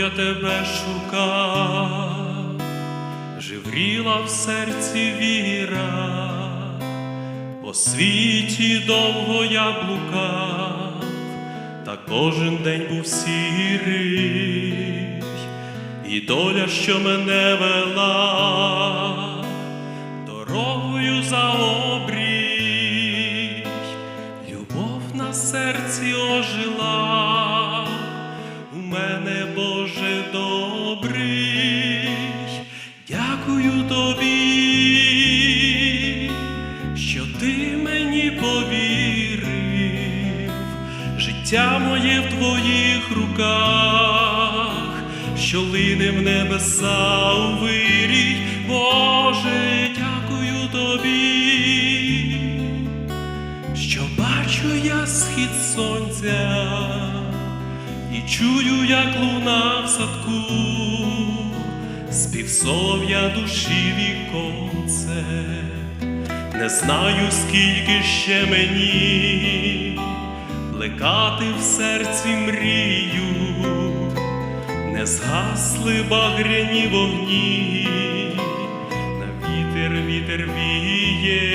я тебе шукав, живріла в серці віра, по світі довго я блукав, та кожен день був сірий, і доля, що мене вела, життя моє в твоїх руках, що лине в небеса у вирій, Боже, дякую тобі що бачу я схід сонця і чую, як луна в садку, спів солов'я душі віконце, не знаю, скільки ще мені плекати в серці мрію, не згасли багряні вогні, на вітер вітер віє,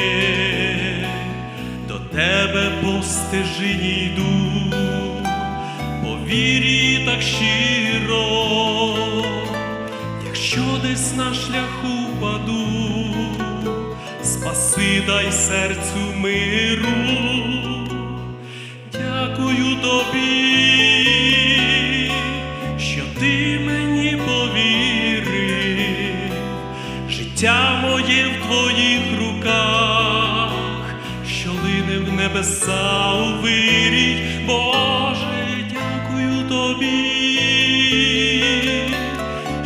до тебе по стежині йду, по вірі так щиро, якщо десь на шляху паду, спаси дай серцю миру, дякую тобі, що ти мені повірив, життя моє в твоїх руках, що лине в небеса у вирій, Боже, дякую тобі,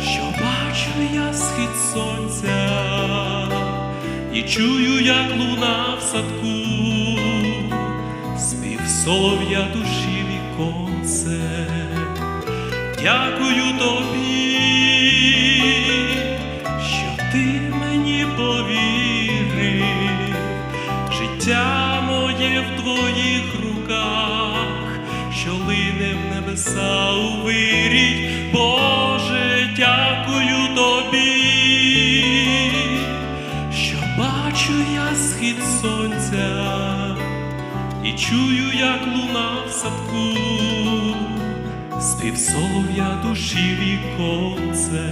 що бачу я схід сонця і чую, як луна в садку, солов'я душі віконце. Дякую тобі, що ти мені повірив, життя моє в твоїх руках, що лине в небеса у вирій, чую, як луна в садку, спів солов'я душі віконце.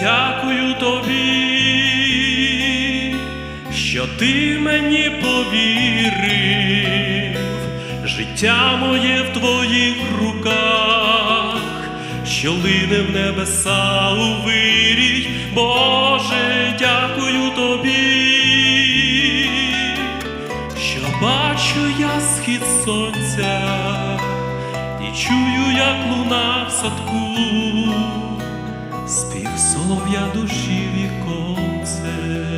Дякую тобі, що ти мені повірив, життя моє в твоїх руках, що лине в небеса у вирій, Боже, дякую тобі, що бачу я схід сонця і чую, як луна в садку спів солов'я душі віконце.